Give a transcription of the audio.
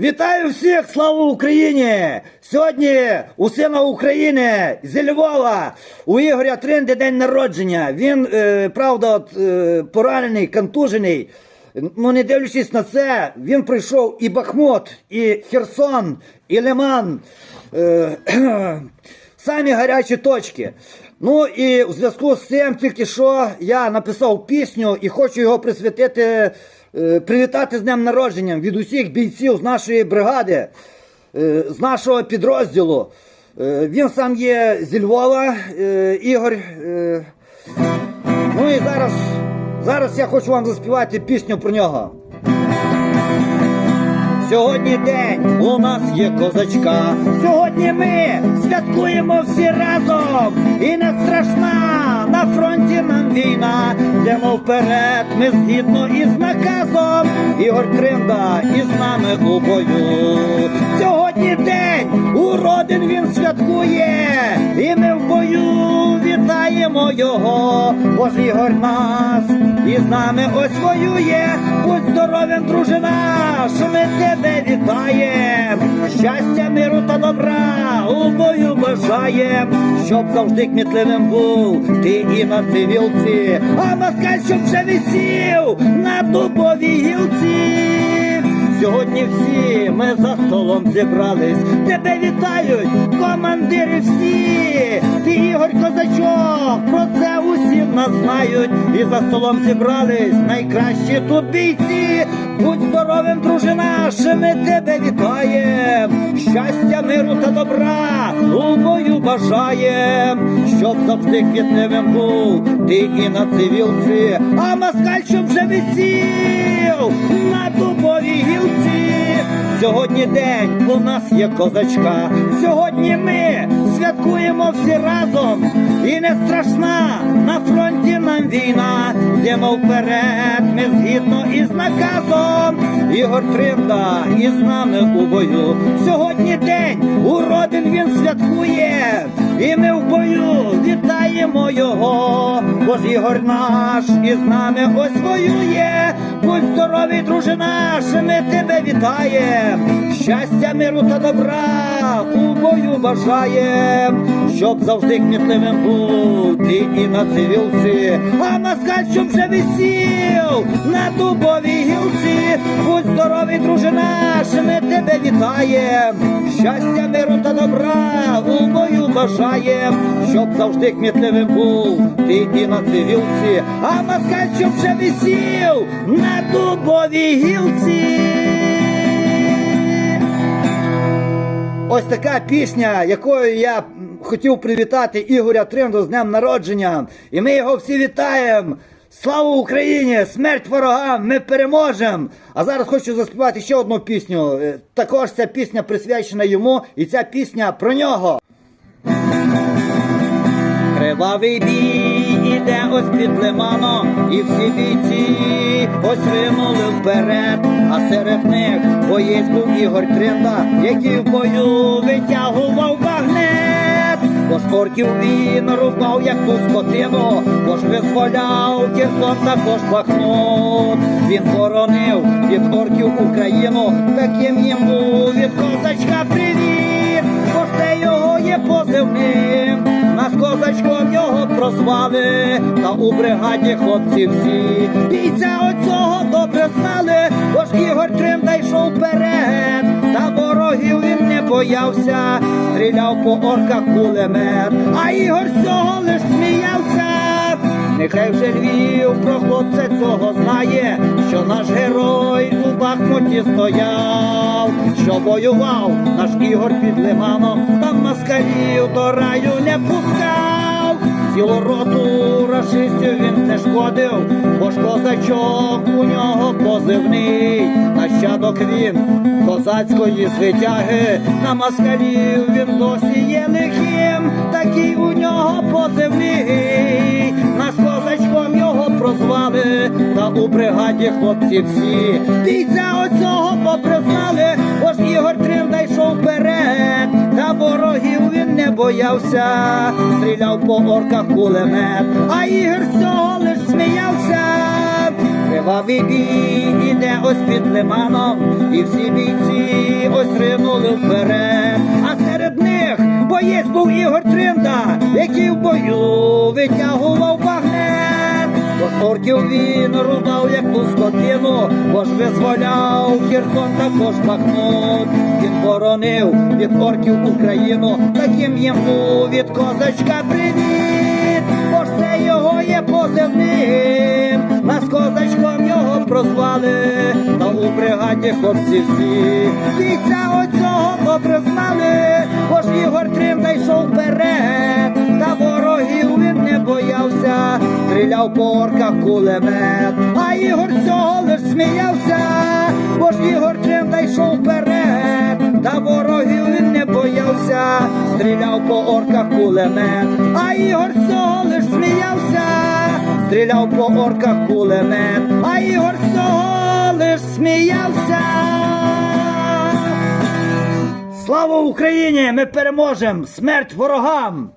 Вітаю всіх! Слава Україні! Сьогодні у сина України зі Львова у Ігоря Тринди день народження. Він, е, правда, от, е, поранений, контужений. Ну, не дивлячись на це, він пройшов і Бахмут, і Херсон, і Лиман. Е, самі гарячі точки. Ну і в зв'язку з цим тільки що я написав пісню і хочу його присвятити, привітати з днем народження від усіх бійців з нашої бригади, е, з нашого підрозділу. Е, він сам є зі Львова, е, Ігор. Е, ну і зараз, зараз я хочу вам заспівати пісню про нього. Сьогодні день у нас є козачка. Сьогодні ми святкуємо всі разом. І не страшна на фронті нам війна. Йдемо вперед, ми згідно із наказом. Ігор Кринда із нами у бою. Сьогодні день уродин він святкує. І ми в бою вітаємо його. Бо ж Ігор нас із нами ось воює. Будь здоровим, дружина, що ми тебе вітаєм. Щастя, миру та добра у бою бажаєм, щоб завжди кмітливим був ти і на цивілці, а москаль, щоб вже висів на дубовій гілці. Сьогодні всі ми за столом зібрались. Тебе вітають командири всі. Ти Ігор Козачок, про це усі нас знають. І за столом зібрались найкращі тут бійці. Будь здоровим, дружина, що ми тебе вітаєм. Щастя, миру та добра у бою бажаєм, щоб завжди квітневим був ти і на цивілці, а москаль, щоб вже висів на дубовій гілці. Сьогодні день у нас є козачка. Сьогодні ми святкуємо всі разом. І не страшна на фронті нам війна. Йдемо вперед, ми згідно із наказом. Ігор Тринда із нами у бою. Сьогодні день у родин він святкує. І ми в бою вітаємо його. Бо ж Ігор наш із нами ось воює. Будь здоровий, дружина, що ми тебе вітаєм. Щастя, миру та добра у бою бажаєм, щоб завжди кмітливим був ти і на цивілці, а москаль, щоб вже висів на дубовій гілці. Будь здоровий, дружина, що ми тебе вітаєм. Щастя, миру та добра у бою бажаєм, щоб завжди кмітливим був ти і на цивілці, а москаль, щоб вже висів на дубовій гілці. Ось така пісня, якою я хотів привітати Ігоря Тринду з днем народження. І ми його всі вітаємо. Слава Україні! Смерть ворогам! Ми переможемо! А зараз хочу заспівати ще одну пісню. Е, Також ця пісня присвячена йому, і ця пісня про нього. Кривавий бій іде ось під лиманом, і всі бійці ось ринули вперед, а серед них боєць був Ігор Тринда, який в бою витягував багнет. Бо з орків він рубав, як ту скотину, бо ж визволяв Херсон також Бахмут. Він боронив від орків Україну, таким йому від козачка привіт, бо це його прозвали, та у бригаді хлопці всі. Бійця оцього добре знали, бо ж Ігор Тринда йшов вперед, та ворогів він не боявся, стріляв по орках кулемет, а Ігор цього лиш сміявся. Нехай вже Львів про хлопця цього знає, що наш герой у Бахмуті стояв, що воював наш Ігор під лиманом, там москалів до раю не пускав. Цілу роту рашистів він не шкодив, бо ж козачок у нього позивний, нащадок він козацької звитяги, на москалів він досі є лихим, такий у нього позивний, нас козачком його прозвали, та у бригаді хлопці всі. Бійця оцього попризнали, бо ж Ігор Тринда йшов боявся, стріляв по орках кулемет, а Ігор цього лиш сміявся. Кривавий бій іде ось під лиманом, і всі бійці ось ринули вперед. А серед них боєць був Ігор Тринда, який в бою витягував багнет. Орків він рубав, як ту скотину, бо ж визволяв Херсон також Бахмут. Він боронив від орків Україну, таким був від козачка привіт, бо ж це його є позивним. Нас козачком його прозвали, та у бригаді хлопці всі. Бійця оцього добре знали, бо ж Ігор Тринда йшов вперед, стріляв по орках кулемет, а Ігор цього лиш сміявся, бо ж Ігор Тринда йшов вперед, та ворогів він не боявся, стріляв по орках кулемет, а Ігор цього лиш сміявся, стріляв по орках кулемет, а Ігор цього лиш сміявся. Слава Україні! Ми переможемо! Смерть ворогам!